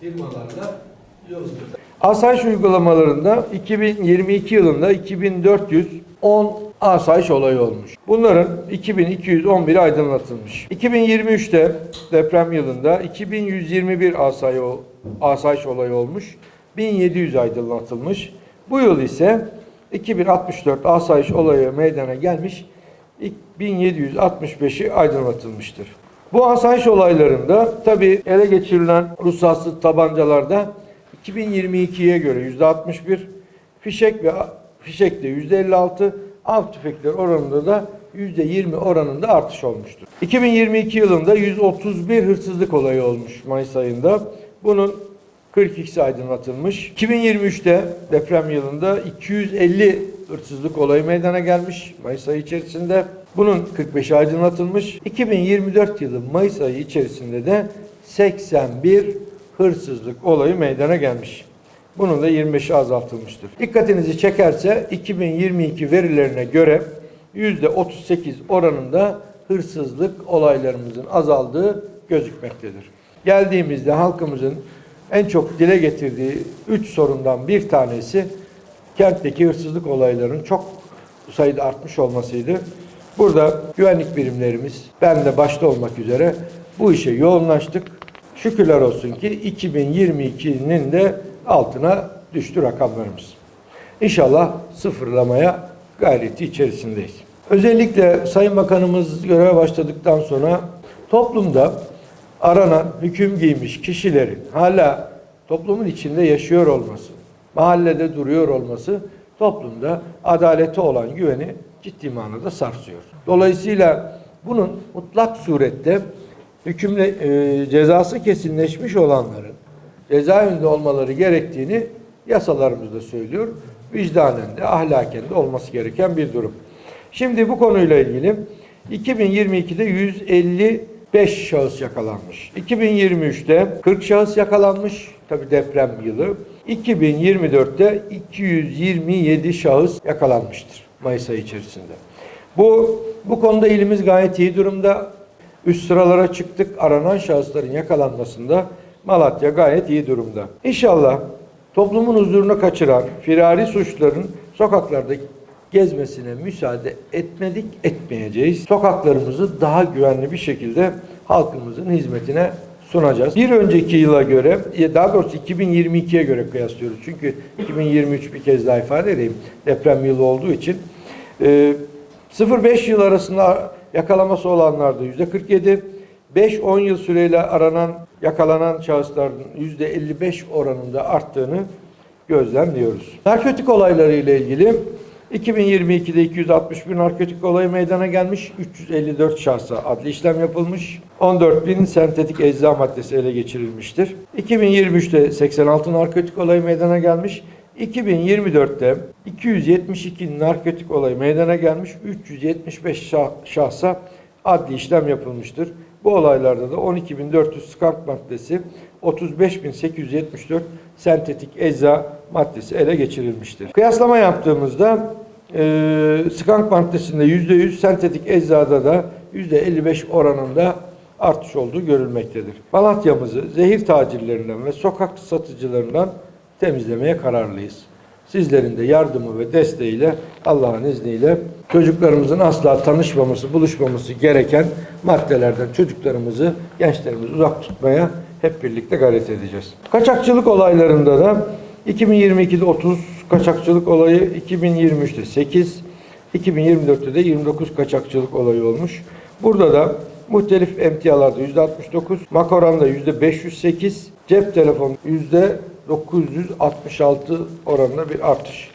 firmalarla yolculuk. Asayiş uygulamalarında 2022 yılında 2410 asayiş olayı olmuş. Bunların 2211 aydınlatılmış. 2023'te deprem yılında 2121 asayi, asayiş olayı olmuş. 1700 aydınlatılmış. Bu yıl ise 2064 asayiş olayı meydana gelmiş. 1765'i aydınlatılmıştır. Bu asayiş olaylarında tabi ele geçirilen ruhsatsız tabancalarda 2022'ye göre %61, fişek ve fişekte %56, av tüfekleri oranında da %20 oranında artış olmuştur. 2022 yılında 131 hırsızlık olayı olmuş Mayıs ayında. Bunun 42'si aydınlatılmış. 2023'te deprem yılında 250 hırsızlık olayı meydana gelmiş Mayıs ayı içerisinde. Bunun 45'i aydınlatılmış. 2024 yılı Mayıs ayı içerisinde de 81 hırsızlık olayı meydana gelmiş. Bunun da 25'i azaltılmıştır. Dikkatinizi çekerse 2022 verilerine göre %38 oranında hırsızlık olaylarımızın azaldığı gözükmektedir. Geldiğimizde halkımızın en çok dile getirdiği üç sorundan bir tanesi kentteki hırsızlık olaylarının çok sayıda artmış olmasıydı. Burada güvenlik birimlerimiz, ben de başta olmak üzere bu işe yoğunlaştık. Şükürler olsun ki 2022'nin de altına düştü rakamlarımız. İnşallah sıfırlamaya gayreti içerisindeyiz. Özellikle Sayın Bakanımız göreve başladıktan sonra toplumda aranan hüküm giymiş kişilerin hala toplumun içinde yaşıyor olması, mahallede duruyor olması toplumda adalete olan güveni ciddi manada sarsıyor. Dolayısıyla bunun mutlak surette hükümle e, cezası kesinleşmiş olanların cezaevinde olmaları gerektiğini yasalarımızda söylüyor. Vicdanen de ahlaken de olması gereken bir durum. Şimdi bu konuyla ilgili 2022'de 155 şahıs yakalanmış. 2023'te 40 şahıs yakalanmış. Tabi deprem yılı. 2024'te 227 şahıs yakalanmıştır Mayıs ayı içerisinde. Bu bu konuda ilimiz gayet iyi durumda. Üst sıralara çıktık. Aranan şahısların yakalanmasında Malatya gayet iyi durumda. İnşallah toplumun huzurunu kaçıran firari suçların sokaklarda gezmesine müsaade etmedik, etmeyeceğiz. Sokaklarımızı daha güvenli bir şekilde halkımızın hizmetine sunacağız. Bir önceki yıla göre, daha doğrusu 2022'ye göre kıyaslıyoruz. Çünkü 2023 bir kez daha ifade edeyim. Deprem yılı olduğu için. Ee, 0-5 yıl arasında yakalaması olanlarda %47, 5-10 yıl süreyle aranan, yakalanan şahısların %55 oranında arttığını gözlemliyoruz. Narkotik olayları ile ilgili 2022'de 261 narkotik olayı meydana gelmiş, 354 şahsa adli işlem yapılmış, 14 bin sentetik ecza maddesi ele geçirilmiştir. 2023'te 86 narkotik olayı meydana gelmiş, 2024'te 272 narkotik olayı meydana gelmiş, 375 şah- şahsa adli işlem yapılmıştır. Bu olaylarda da 12.400 skunk maddesi, 35.874 sentetik ecza maddesi ele geçirilmiştir. Kıyaslama yaptığımızda e, skunk maddesinde %100, sentetik eczada da %55 oranında artış olduğu görülmektedir. Malatya'mızı zehir tacirlerinden ve sokak satıcılarından temizlemeye kararlıyız. Sizlerin de yardımı ve desteğiyle Allah'ın izniyle çocuklarımızın asla tanışmaması, buluşmaması gereken maddelerden çocuklarımızı, gençlerimizi uzak tutmaya hep birlikte gayret edeceğiz. Kaçakçılık olaylarında da 2022'de 30 kaçakçılık olayı, 2023'te 8, 2024'te de 29 kaçakçılık olayı olmuş. Burada da muhtelif emtialarda %69, makoranda %508, cep telefonu %966 oranında bir artış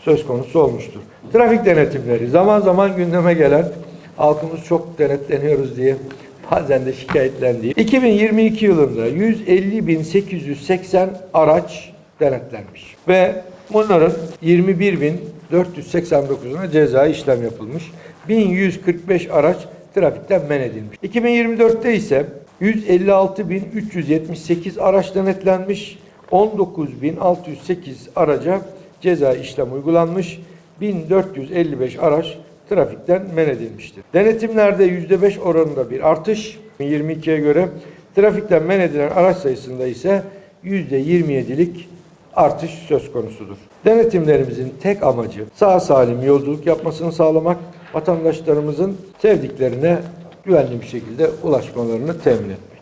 söz konusu olmuştur. Trafik denetimleri zaman zaman gündeme gelen halkımız çok denetleniyoruz diye bazen de şikayetlendiği. 2022 yılında 150.880 araç denetlenmiş ve bunların 21.489'una ceza işlem yapılmış. 1145 araç trafikten men edilmiş. 2024'te ise 156.378 araç denetlenmiş. 19.608 araca ceza işlem uygulanmış. 1455 araç trafikten men edilmiştir. Denetimlerde %5 oranında bir artış 22'ye göre Trafikten men edilen araç sayısında ise %27'lik artış söz konusudur. Denetimlerimizin tek amacı sağ salim yolculuk yapmasını sağlamak, vatandaşlarımızın sevdiklerine güvenli bir şekilde ulaşmalarını temin etmek.